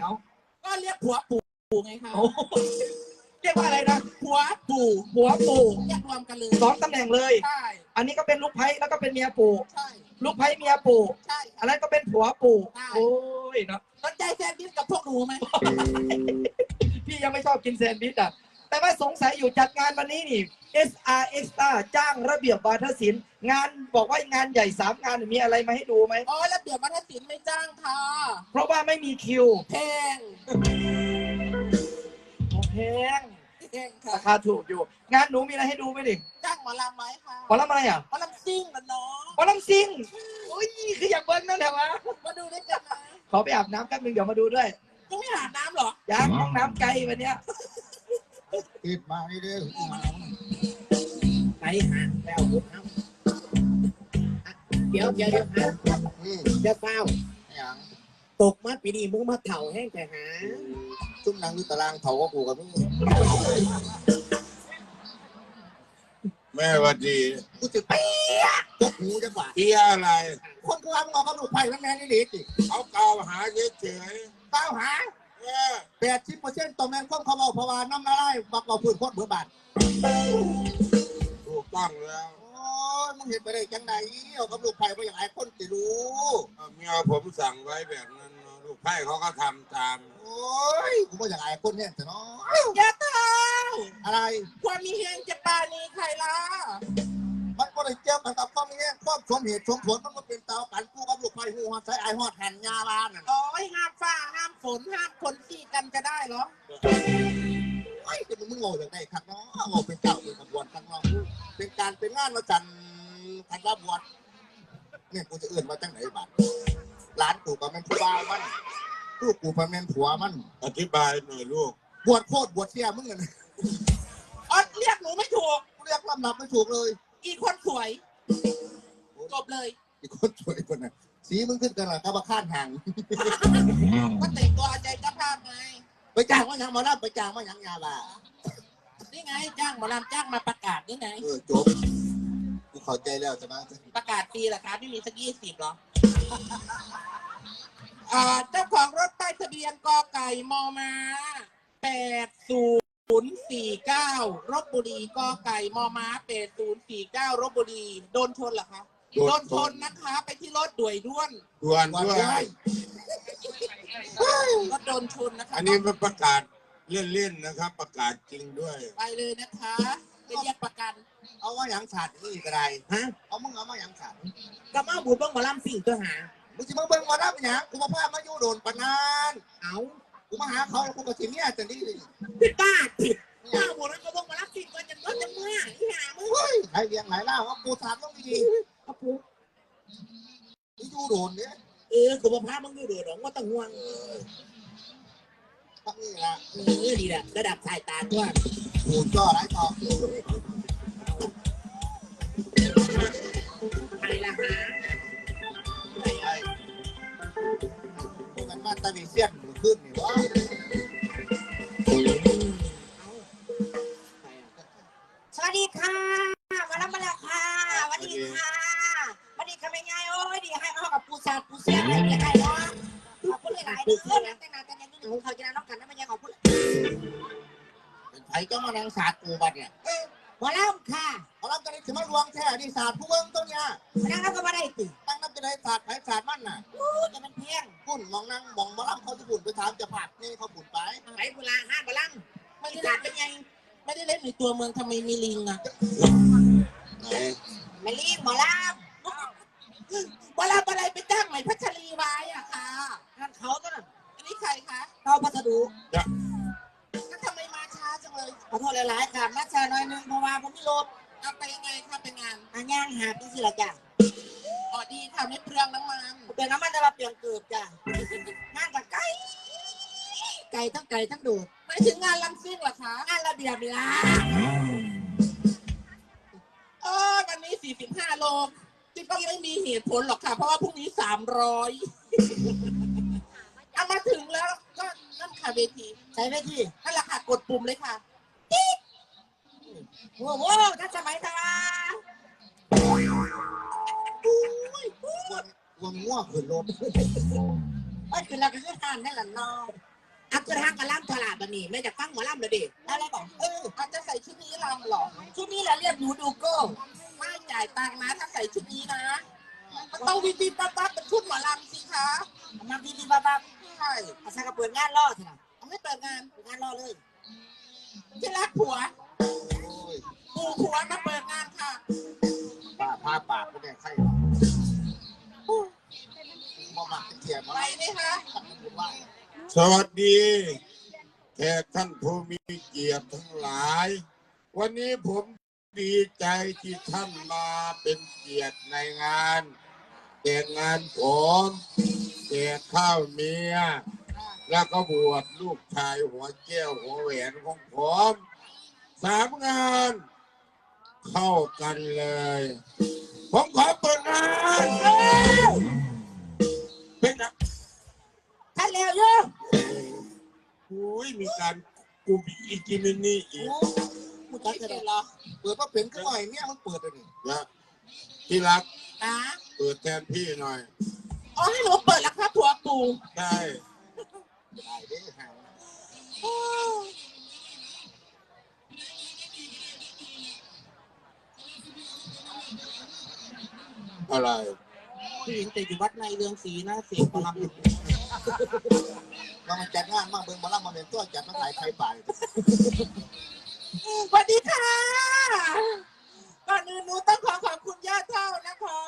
เอาก็เรียกผัวปู่ไงคะโอ้โหเรียกว่าอะไรนะผัวปู่หัวปู่เรียกรวมกันเลยสองตำแหน่งเลย ใช่อันนี้ก็เป็นลูกไพ่แล้วก็เป็นเมียปู่ ใช่ลูกไพ่เมียปู่ ใช่อันนั้นก็เป็นผัวปู่ใช่ โอ้ยเนาะสนใจแซนด์วิชกับพวกหนูไหมพี่ยังไม่ชอบกินแซนด์วิชอะ แต่ว่าสงสัยอยู่จัดงานวันนี้นี่ SR Extra จ้างระเบียบวาทศิลป์งานบอกว่างานใหญ่สามงานมีอะไรมาให้ดูไหม อ๋อระเบียบวัฒนศิลป์ไม่จ้างค่ะเพราะว่าไม่มีคิวแพงโอ้แพงแพงค่ะราคาถูกอยู่ งานหนูมีอะไรให้ดูไหมดิจ้างหมอลำไหมค่ะหมอลำอะไรอะหมอลำซิ่งกันน้องหมอลำซิงโอ้ยคืออยากเบิ้งนั่นแหละวะมาดูด้วยกันนะขอไปอาบน้ำแป๊บนึงเดี๋ยวมาดูด้วยยังไม่อาบน้ำเหรออยากห้องน้ำไกลวันเนี้ย ติดมานี่เด้อไปหาแล้วพุทธเอาเดี๋ยวเดี๋ยวเดี๋ยวหาอืมเดี๋ยวเฝ้าอย่างตกมาปีนี้มึงมาเถ่าแห้งแต่หาจุ่มนังดูตารางเผาก็กูกับมึงแม่หวัดดีกูจะเปี้ยตกหูจังหวะเที่ยอะไร คนกูว่ามึงเอากระดูกไผ่แล้วแม่นี่หลีสิเขากล่าวหาเฉยเก้าหาๆเออ แปดสิบเปอร์เซ็นต์ตรงนั้นข้อมเขาเอาเพราะว่าน้ำละลายบักเอาพื้นพดเบื่อบาทถูกต้องแล้วโอ้ยมึงเห็นไปได้จังไหนเอากระดูกไผ่ไปอย่างไรคนจะรู้เอาเมียผมสั่งไว้แบบนั้นเนอะลูกไพ่เขาก็ทำตาม โอ้ยกูว่าอย่างไรคนเนี่ยแต่เนาะอย่าเท้าอะไร ความมีเฮงจะปานีใครล่ะ มันก็เลยเจ้ากันกับความนี้ความสมเหตุสมผลมันก็เป็นเตากันกูกับลูกไผ่หูหอดใส่ไอหอดแห่นยาบ้านน่ะโอ้ยห้ามฟ้าห้ามฝนห้ามคนขี้กันจะได้เหรอไอ้ยจะมึงโง่อย่างไรครับเนาะโง่เป็นเจ้าเป็นขบวนข้างนอกเป็นการเป็นงานมาจันทันรับบวชเนี่ยกูจะเอื่นมาจังไหนบัดร้านกูก็เป็นผู้บ่าวมันลูกกูก็เป็นผัวมัน อธิบายหน่อยลูก บวชโคตรบวชเสียมึงอะนะอ๋อเรียกหนูไม่ถูกกูเรียกลำดับไม่ถูกเลย อีกคนสวยจบเลยอีกคนสวยคนน่ะสีมึงขึ้นกันเหรอกับข้านห่างก็แต่งตัวเอาใจเจ้าภาพไงไปจ้างว่าหยังหมาลับไปจ้างว่าหยังยาบ้านี่ไงจ้างหมอลำจ้างมาประกาศนี่ไงเออจบกูเข้าใจแล้วใช่ไหมประกาศปีละครับไม่มีสักยี่สิบหรออ่าเจ้าของรถป้ายทะเบียนกอไก่มอมาแปดศู นย์สี่เก้ารบบุรีกอไก่มอมาแปดศูนย์สี่เก้ารบบุรีโดนชนเหรอคะโดนชนนะคะ ไปที่รถด่วยด้วนด่วนวันด้วยได้รถโดนชนนะคะอันนี้มันประกาศเล่นๆนะครับ ประกาศจริงด้วยไปเลยนะคะไปเรียกประกันเอาว่าหยังขาดนี่ก็ได้ฮะเอามึงเอามาหยังขาดก็มาบุญบ้องหมาลำสิ่งตัวหามึงจะมาเบิ่งมารับหยังกูมาพามาอยู่โดนปานนานเอา กูมาหาเขาแล้วกูก็สิเมียจังนี้เลยพี่ป้าผิดป้าบุญแล้วก็บ้องหมาลำสิ่งตัวจะก็จะเมื่ออีหามึงเฮ้ยใครเลี้ยงหลายล่าว่ากูถามต้องดีเอาปุ๊บๆนี่อยู่โดนเนี่ยเออกูมาพามึงอยู่เดือดหรอกว่าต้องห่วงทั้งนี้ละเออดีแหละระดับสายตาตัวกูจ่อหลายต่ออะไรล่ะฮะไอ้ไอ้ มันมาตะวีเสียนมือขึ้นนี่วะสวัสดีค่ะมาแล้วมาแล้วค่ะสวัสดีค่ะสวัสดีค่ะเป็นไงโอ้ยดีให้เอากับปูซาปูเสียอะไรอย่างเงี้ยเนาะขอบคุณหลายๆเด้อนแต่งงานแต่งงานนี่ของเขาจะน้องกันนะไม่ใช่ของพูดเป็นไผเจ้ามานางศาสตร์กูบัดเนี่ย ตัวเมืองทำไมมีลิงอะไม่รีบหมอเล่าเวลาอะไรไปจ้างใหม่พัชรีไว้อะค่ะนั่นเขาต้นน่ะอันนี้ใครคะเขาพัสดุแล้วทำไมมาช้าจังเลยขอโทษหลายๆค่ะมาช้าหน่อยนึงเพราะว่าผมมีรถเอาไปยังไงคะเป็นงานอาย่างหาพี่สิละจ้ะอ๋อดีค่ะไม่เปลืองน้ำมันเปลี่ยนน้ำมันได้มาเปลี่ยนเกือบจ้ะงานกับไก่ไก่ทั้งไก่ทั้งดูด ไม่ถึงงานลำซิ่งเหรอคะงานระเบียบนี่ล่ะเออวันนี้ 45 โลที่ก็ไม่มีเหตุผลหรอกค่ะ เพราะว่าพรุ่งนี้ 300เอามาถึงแล้วก็นั่นค่ะเวทีใส่ไว้ที่นั่นแหละค่ะกดปุ่มเลยค่ะโอ้โหทันสมัยทว่าวงง่วงขึ้นรถเอ้ยคือเราก็คือทานนั่นแหละเนาะ อักกระทั่งกระล่ำตลาดบันนี่ไม่จากฟังหมอลำเลยดิอะไรบอกเอออาจจะใส่ชุดนี้ลำเหรอชุดนี้แหละเรียกหนูดูโก้ไม่จ่ายตังค์นะถ้าใส่ชุดนี้นะมันต้องวิบิปั๊บปั๊บเป็นชุดหมอลำสิคะมาบีบีบ้าบ้าใช่อาซากระเปิดงานล่อสินะเอาไม่เปิดงานเปิดงานล่อเลยที่รักผัวโอ้ยปูผัวมาเปิดงานค่ะป้าผ้าปากก็แน่ไข่มาหมักเทียมไปมาไหมคะคุณว่า สวัสดีแขกท่านผู้มีเกียรติทั้งหลาย วันนี้ผมดีใจที่ท่านมาเป็นเกียรติในงาน แต่งงานผมแจกข้าวเมีย แล้วก็บวชลูกชายหัวแก้วหัวแหวนของผมสามงานเข้ากันเลย ผมขอเปิดงานเป็น ท่านเร็วเยอะอุ้ยมีการกูบีอีกิมินี่อีกกูไม่จะเสเกิร็ดจเหรอเปิดว่าเป็นก็หน่อยเนี่ยมันเปิดเลยนี่นะที่รักนะเปิดแทนพี่หน่อยอ๋อให้หนูเปิดแล้วครับผัวปูใช่ได้เด้หางอะไร ผู้หญิงแต่อยู่วัดในเรืองศรีนะเสียงหมอลำ มามันจัดงานมาเบิ่งมาล่ำมาเป็นตัวจัดมาขายไข่ป่าสวัสดีค่ะ ก่อนอื่นหนูต้องขอขอบคุณญาติเท่านะคะ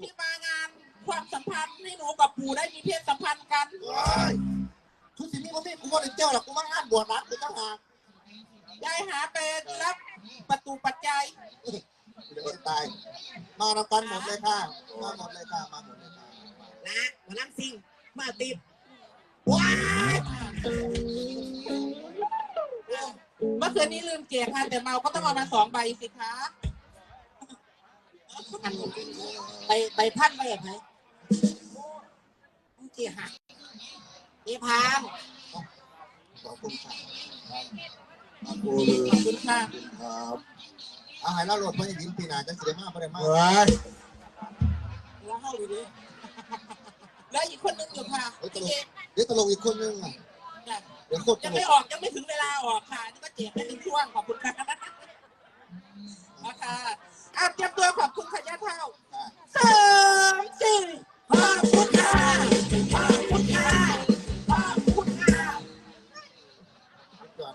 ที่มางานความสัมพันธ์ให้หนูกับปู่ได้มีเพศสัมพันธ์กันทุกสิ่งนี้มันไม่กูว่าได้เจ้าหรอกกูมางานบวชรักกูต้องหากยายหาเป็นรับประตูปัจจัยเดี๋ยวตายมาทำกันหมดเลยค่ะมาหมดเลยค่ะมาหมดเลยค่ะนะหมอลำซิง มาติดเมื่อคืนนี้ลืมแจกค่ะ แต่เมาก็ต้องเอามาสองใบสิคะอันไปไปพันไปไหนมึงจีหักเอพามขอบคุณค่ะขอบคุณขอบคุณค่ะครับเอาใหายแล้วรถไปดินปีหนาจังสิได้มากไม่ได้มากเฮ้ยแล้วให้ดี แล้วอีกคนนึงอยู่ค่ะเฮ้ยตลพี่กเจเดี๋ยวตลกอีกคนนึงอะค่ะเดี๋ยวโคตรตยังลไม่กออกยังไม่ถึงเวลาออกค่ะนี่ก็แจกไม่ถึงช่วงขอบคุณค่ะนะคะอะเตรียมตัวขอบคุณค่ะย่าเท่าค่ะสามสี่ขอบคุณค่ะขอบคุณค่ะขอบคุณค่ะ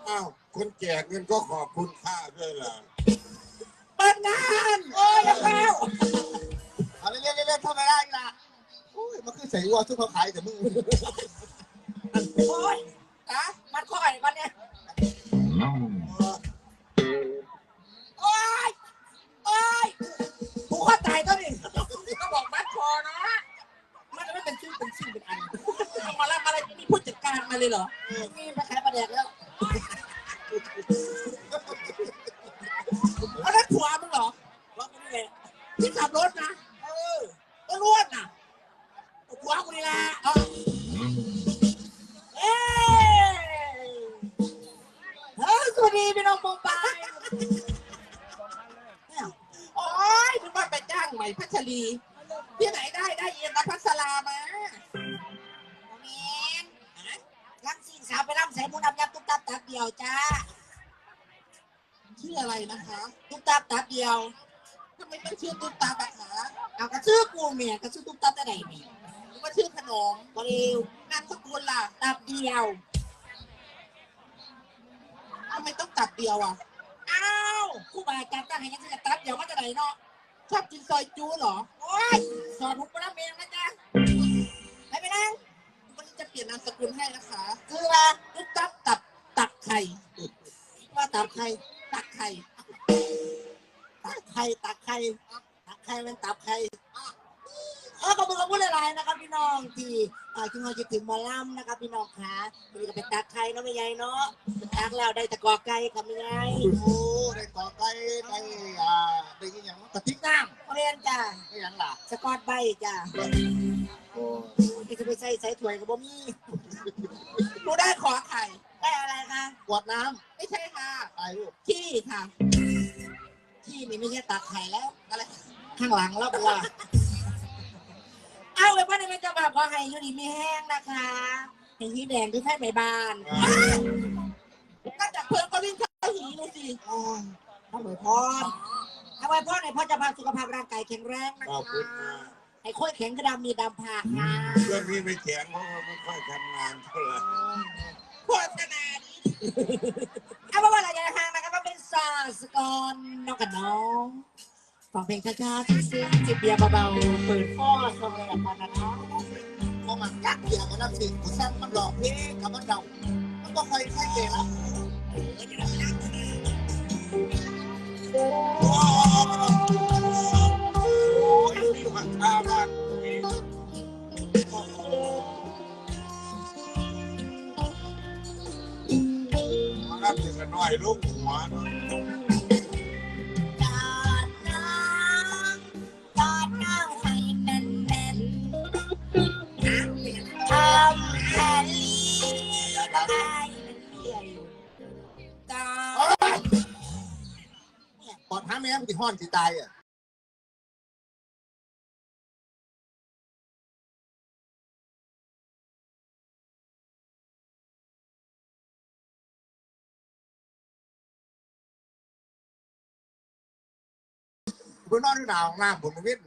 อ้าวคนแจกเงินก็ขอบคุณค่าด้วยล่ะเปิดงานโอ้ยแล้วเอาเรื่อยๆเรื่อยๆเข้าไปได้อีกละโอ้ย มันคือใส่วัวซุปเขาขายแต่มึงโอ้ยนะมันค่อยก่อนเนี่ย โอ้ย โอ้ยผูข้อตายตัวนี้ก็บอกมัดคอนะ มันจะไม่เป็นชื่อเป็นชื่อเป็นอันเอามาแล้วอะไรมีผู้จัดการมาเลยเหรอ มีไปขายปลาแดกแล้ว ชื่อกูเมียกระชื่อตุ๊กตาแต่ไหนเนี่หรือว่าชื่อขนมบริวนามสกุลล่ะตัดเดียวทำไมต้องตัดเดียวอะอ้าวคู่บาอาจารย์ตั้งให้ยังจะตัดเดียวมาจากไหนเนาะชอบกินซอยจูเหรอโอ้ยสอนหุบไปรับเองนะจ๊ะไปไปนั่งวันนี้จะเปลี่ยนนามสกุลให้นะคะคือว่าตุ๊กตาตับตักไข่ว่าตับใครตักไข่ตักใครตักใครตัก ใครเป็นตับใครเออขอบคุณขอบคุณหลายๆนะครับ พี่น้องที่อ่าที่เราจะถึงหมอลำนะครับ พี่น้องขาวันนี้ก็เป็นตักไข่เนาะไม่ใหญ่เนาะตักแล้วได้ตะกอไก่กับไม่ใหญ่โอ้ได้ต่อไก่ได้อ่าได้ยินอย่างกระติกน้เรียนจ้าำได้อย่างล่ะสกอตใบจ้าโอ้ที่จะไปใส่ใส่ถ้วยกับบ่มีหนูได้ขอไข่ได้อะไรคะกวดน้ไม่ใช่ค่ะำตายลูกขี้ค่ะที่นี่ไม่ใช่ตักไข่แล้วอะไร ข้างหลังแล้วบัวเอาไว้พ่อในเป็นเจ้าบ่าวขอให้อยู่ดีมีแห้งนะคะไอ้ที่แดงคือไฟไหม้บ้านก็จากเพื่อนก็วิ่งเข้าหีเลยสิเอาไว้พรเอาไว้พรให้พ่อจะพาสุขภาพร่างกายแข็งแรงนะขอบคะคุณนะให้ค่อยแข็งกระดำมีดำผากค่ะเรื่องนี้ไม่แข็งเพราะว่าไม่ค่อยทำงานเท่าไหร่โฆษณาดีเอาเป็นว่าเราจะทางนะครับว่าเป็นซาสกอนน้องกับน้อง ฟังเพลงช้าๆซึ้งๆจิบเบียร์เบาๆเปิดฟอดชมเลยแบบนั้นนะพราะมันกักเกียร์กันนับสิกูสั่งมันหลอกเพลงกับมันเดามันก็ค่อยค่อยเก่งละโอ้ยมาข้าบ้านกูอีกมารับถึงกันหน่อยลูกหัว อนสิตายอะกูนอนอยู่หนาวหน้าผมเวท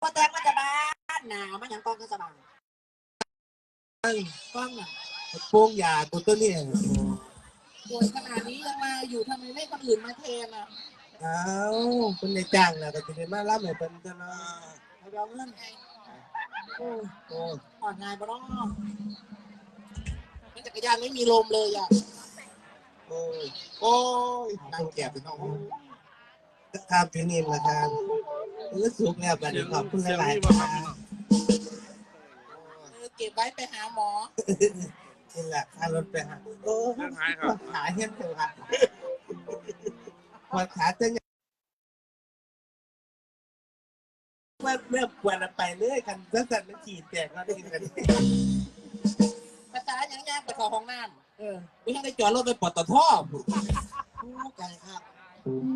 พอแตงมันจะบ้านหนามันยังกองก็สบายกองน่ะโป้งยาตัวตัวเนี่ยป่วยขนาดนี้ยังมาอยู่ทำไมไม่คนอื่นมาแทนอะอ้าวคนในจ้างนะก็จะได้มารับให้เป็นจะเนาะเอาเดี๋ยวเงินไงโอ้ยโอ้ยอ่อนงายบ่ร้องมันจักรยานไม่มีลมเลยอะโอ้ยโอ้ยนั่งแก่ไปน้องครับพี่นิ่มนะครับ รู้สึกแล้วบัดนี้ขอบคุณหลายๆครับเออเก็บไว้ไปหาหมอนี่แหละค่ารถไปหาโอ้ยปวดขาเห็นเถอะครับปวดขาจะยังเมื่อเมื่อปวดแล้วไปเรื่อยกันตั้งแต่มันฉีดแตกแล้วได้กันภาษาอย่างยากไปขอห้องน้ำเออไม่ให้ได้จอดรถไปปอดต่อท่อคู่กันครับ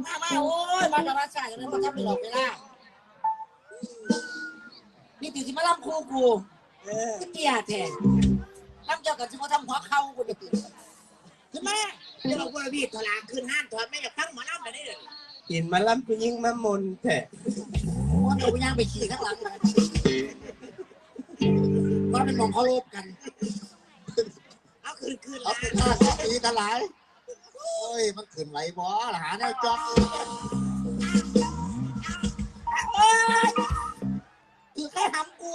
มามาโอ้ยมาจะมาใส่กันเลยมาทำไม่หลอกเวลานี่ติดที่มา ล่ำคู่กูเออขึ้นเตียแท้ล่ำเกี่ยวกับที่เขาทำหัวเข่ากูเด็กขึ้นมาเดี๋ยวเราพูดพี่ถลาคืนห้านถอดไม่อยากฟังหมอลำไปได้เลยกินมาล้ำผู้ยิ่งมามนแท้ว่าตัวย่างไปขี่ข้างหลังเลยว่าเป็นมองเขาโลบกันเอาคืนคืนเอาละไปฆ่าสักทีกันหลายโอ้ยมันขึ้นไหวบ่หาได้จอก คือแค่ทำกู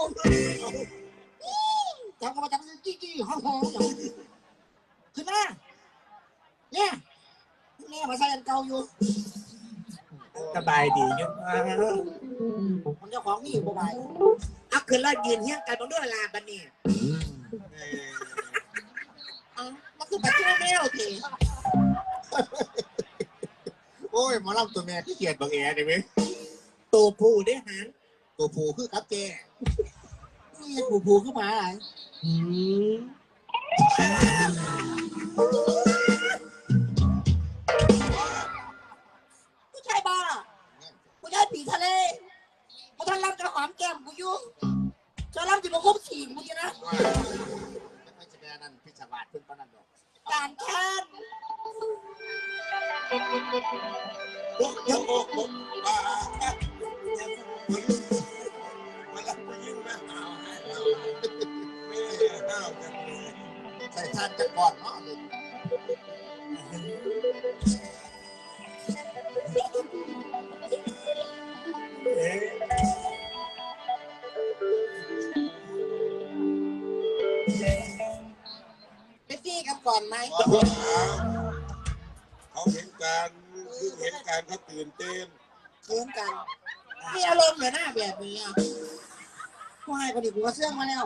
จำก็มาจำจี้จี้ห้องห้องขึ้นมาเนี่ยเนี่ยมาใส่กันเก่าอยู่สบายดีอยู่มันเจ้าของนี่อยู่บ่บายเอาขึ้นแล้วยืนเฮี้ยงกันบนด้วยลาบันนี่เอามันคือปัจจุบันแมวทีโอ้ยหมอลำตัวแม่ขี้เกียจบางแอได้ไหมตัวผู้ได้หาง ตัวผู้คือครับแกนี่ผูผูขึ้นมาอะไรผู้ชายบ้าผู้ชายผีทะเลผู้ชายรับจะหอมแก้มกูอยู่จะรับจะมาคุบฉี่กูจะนะว่าไม่ค่อยจะแม่นั่นพิศวาสเพิ่นปานนั้นดอกการแค้นโอ้โหโอ้โห ม่ห้าวจังเลยใส่ทานจะก่อนเนาะเลยเอ๊ะไปซี่กันก่อนไหมเขาเห็นการคือเห็นการเขาตื่นเต้นเคินกันมีอารมณ์เหรอหน้าแบบนี้อะผู้ให้คนนี้กูก็เสื่องมาแล้ว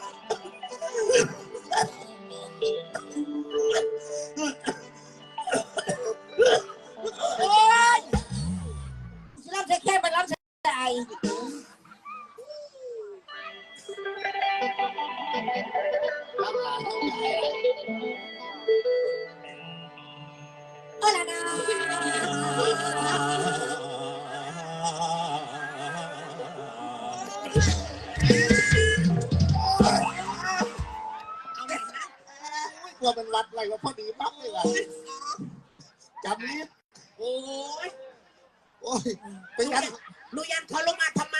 อะไรวะพอดีปั๊บเลยว่ะจำนิดโอ้ยโอ้ยเป็นกันลูยันเขาลงมาทำไม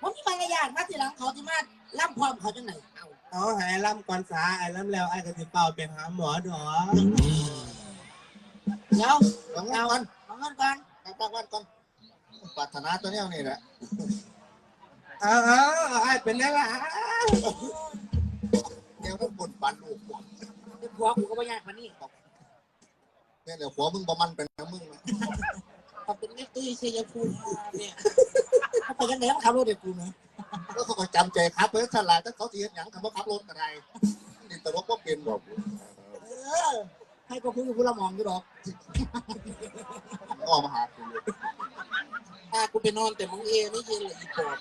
ผมมีมารยาทมาทีหลังเขาที่มาล่ำพร้อมเขาจังไหนเอาเอาหายล่ำก่อนสาไอ้ล่ำแล้วไอ้กระสิเป่าไปหาหมอดอเดี๋ยวลองเอากันเอาเงินก่อนตั้งวันก่อนปรารถนาตัวเนี้ยนี่แหละเอาเอาไอ้เป็นยังไงเวกูก็ไม่ยากกว่านี้เนี่ยเดี๋ยวหัวมึงบ่มันเป็นนะมึงนะเขาเป็นแม่ตุ้ยชัยภูมิเนี่ยเขาไปยังไงเขาขับรถเด็กกูนะแล้วเขาก็จำใจครับเพื่อฉลาดถ้าเขาเทียนหยังคำว่าขับรถอะไรนี่ตลกว่าเป็นบอกเออให้กูคุยกับกูละหมองอยู่หรอกงอมาหาคุณเลยพากูไปนอนแต่มึงเอไม่เย็นเลยอีปอบ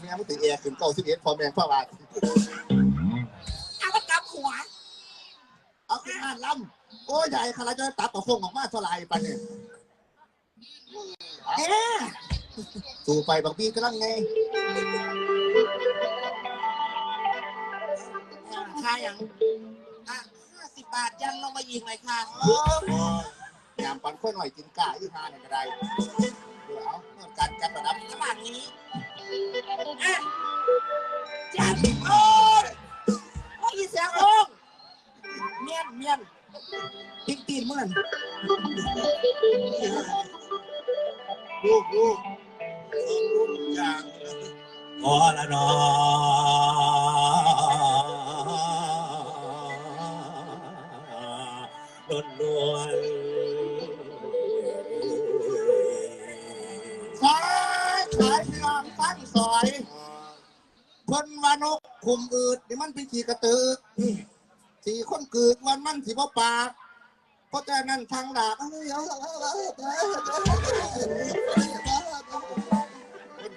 แม่มึงติแอร์ขึ้นเก้าสิบเอ็ดพอแมงพ่อบาทาขึ้นมาล้ำโอ้ยใหญ่ขนาดจะตัดต่อฟงออกมาเท่าไรปันเนี่ยเอ๊ะสู่ไปบางปีกำลังไงค่าอย่างอะห้าสิบบาทยันลงมายิงเลยค่ะยามปันค่อยหน่อยกินกะยี่ห้าเนี่ยก็ได้เดี๋ยวเอาเงินการจัดระดับระหว่างนี้อะจัดโอ้ยโอ้ยอีเสียงโอ่งเมียนเมียนติ๊กตีนมึงนั่นลูกลูกลูกลูกอย่างพอละนอดนนวลซอยขายพี่น้องฟังซอย คนวานกคุมอืดนี่มันเป็นขี่กระตือ สี่คนกึกวันมันสีบ่ปากเพราะฉะนั้นทางดาบคน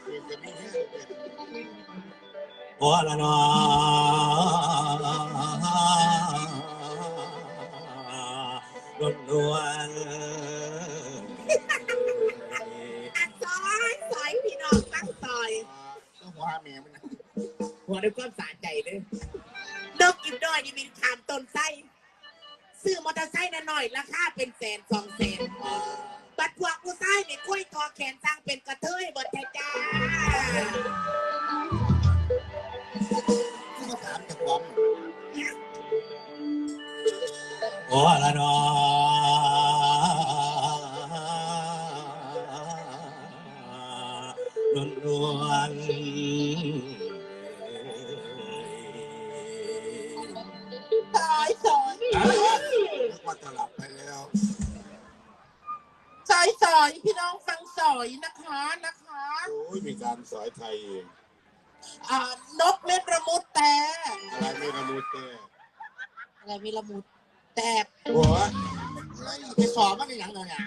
อื่นจะมีให้เป็นพอละนอดนนวลซอยซอยพี่น้องตั้งซอยหัวเมียมันนะหัวด้วยความสะใจเลย ดกกินดอยนี่มีขามต้นไส้ซื้อมอเตอร์ไซค์หน่อยราคาเป็นแสนสองแสนบัดพวกกูไส้เนี่ยกล้วยทอแขนสร้างเป็นกระเทยบดแท้จ้าที่มาถามจากความพอละนอดน จะหลับไปแล้วสอยสอยพี่น้องฟังสอยนะคะนะคะโอ้ยมีการสอยไทยเองอ่านกเม็ดระมุดแต่อะไรไม่ระมุดแต่อะไรไม่ระมุดแต่หัวไปสอบมันอย่างไรเนี่ย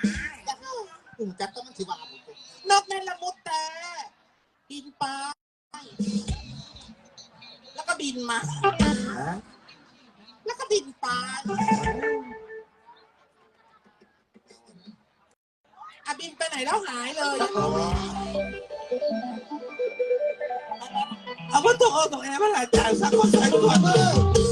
ถึงจะต้องถือว่านกเม็ดระมุดแต่กินปลาแล้วก็บินมา แล้วก็บินไป แล้วหายเลยเอาว่าตัวเอาตัวแองมาหลายจานสักคนใส่ตัวเออ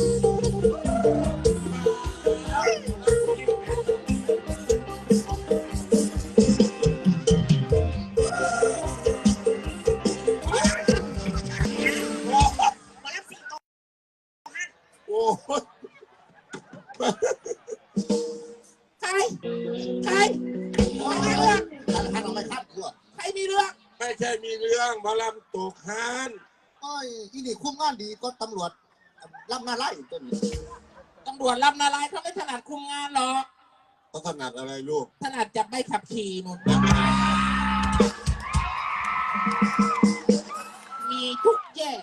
ดีก็ตำรวจรับหน้าไล่ตัวนี้ตำรวจรับนารายเขาไม่ถนัดคุมงานหรอกเขาถนัดอะไรลูกถนัดจับใบขับขี่นุ่นมีทุกแยก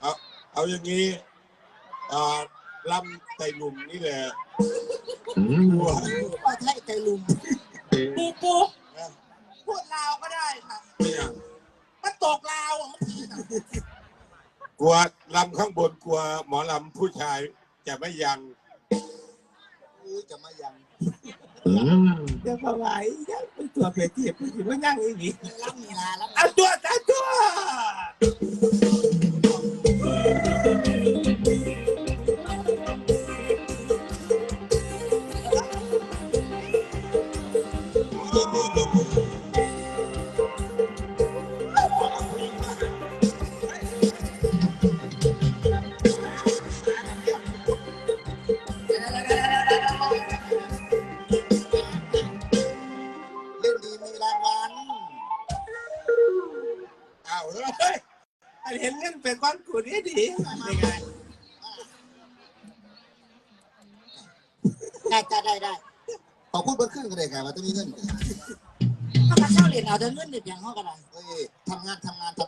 เอาเอาอย่างนี้อ่าลำไต่หนุ่มนี่แหละหัวว่าไทยใจลุมปูปูพูดลาวก็ได้ค่ะเนี่ยมันตกลาวอะมันทีน่ะ กลัวลำข้างบนกลัวหมอลำผู้ชายจะไม่ยังอู้จะมายังเดี๋ยวพอไหวยังเป็นตัวเพจเทียบเป็นว่าย่างอีกอีกรับมีลารับเอาตัวจ้าตัว เงินเดือนอย่างเขาก็ได้เอ้ยทำงานทำงานทำ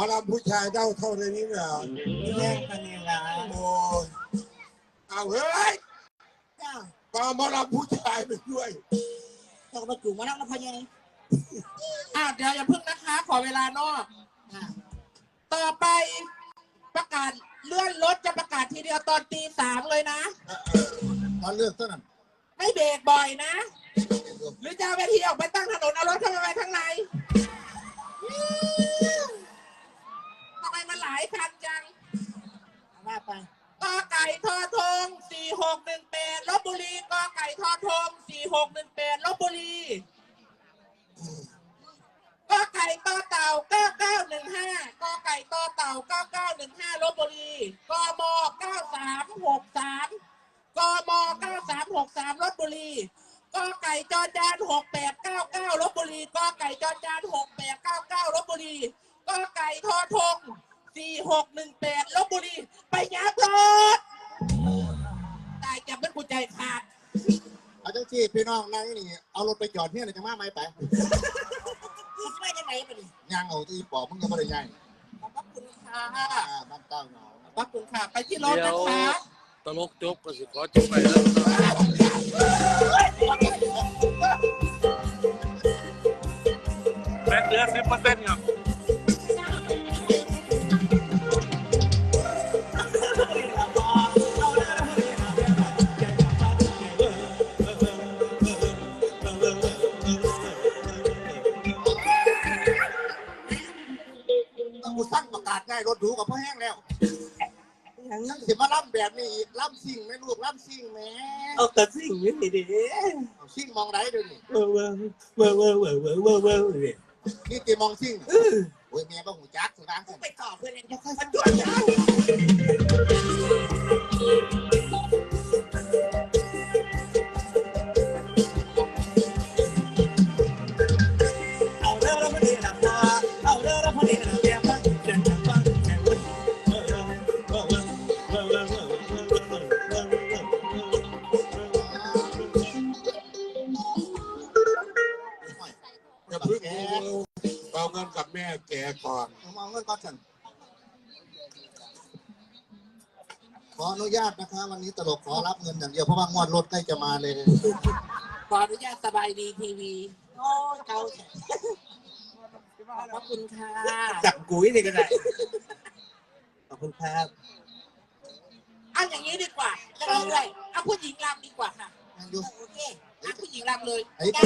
อลำผู้ชายเด้าเท่าในนี้เหรอนี่แย่งกันนี่ละโอ้ยเอาเฮ้ยเจ้าก็หมอลำผู้ชายไปด้วยเจ้าก็มาจุ่มมานั่งแล้วพอยังอ่าเดี๋ยวอย่าเพิ่งนะคะ ขอเวลานอกอ่าต่อไปประกาศเลื่อนรถจะประกาศทีเดียวตอนตีสามเลยนะตอนเลือกเท่านั้นไม่เบรกบ่อยนะ หรือจะเอาเวทีออกไปตั้งถนนเอารถเข้าไปไว้ข้างในทำไมมันหลายคันจังเอาว่าไปกอไก่ทอทงสี่หกหนึ่งแปดลบบุรีกอไก่ทอทงสี่หกหนึ่งแปดลบบุรีกอไก่ต่อเต่าเก้าเก้าหนึ่งห้ากอไก่ต่อเต่าเก้าเก้าหนึ่งห้าลบบุรีกมเก้าสามหกสามกมเก้าสามหกสามลบบุรีกอไก่จอจานหกแปดเก้าเก้าลบบุรีกอไก่จอจานหกแปดเก้าเก้าลบบุรีกอไก่ทอทง สี่หกหนึ่งแปดลบบุรี ไปยับรถตายจับเป็นกูใจขาดเอาจังที่พี่น้องนั่งนี่เอารถไปจอดเนี่ยเลยจะมาไหมไปคิดว่าจะไหนไปดิย่างเอาที่ปอบมึงก็ไม่ได้ย่างขอบพระคุณค่ะอ่าบ้านเต้าเนาขอบพระคุณค่ะ ไปที่รถนะคะตลกจบก็สิขอจบไปแล้วแปดเดือนสิบเปอร์เซ็นต์ครับ ประกาศง่ายรถถูกับพ่อแห้งแล้วยังนั่งสิมาล่ำแบบนี้ล่ำสิ่งไม่ลูกล่ำสิ่งแม่เอากระสิ่งนี้ดิสิ่งมองไรด้วยนี่เว้อเว้อเว้อเว้อเว้อเว้อเว้อเว้อเนี่ยนี่ตีมองสิ่งโอ้ยเมียบ้าหูจักสุดรังไปต่อเพื่อนเล่นยวค่อยสันด้วย แกก่อนมองเงินก่อนฉัขออนุญาตนะคะ วันนี้ตลกขอรับเงินอย่างเดียวเพราะว่างวดรถใกล้จะมาเลย ขออนุญาตสบายดีทีวีโอ้เกาขอบคุณค่ะจับกุ้ยนี่ก็ได้ขอบคุณครับอันอย่างนี้ดีกว่าจะเลยเอาผู้หญิงรำดีกว่าค่ะโอเคเอาผู้หญิงรำเลยแก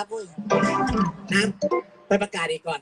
ับเว้ยนะไปประกาศอีกก่อน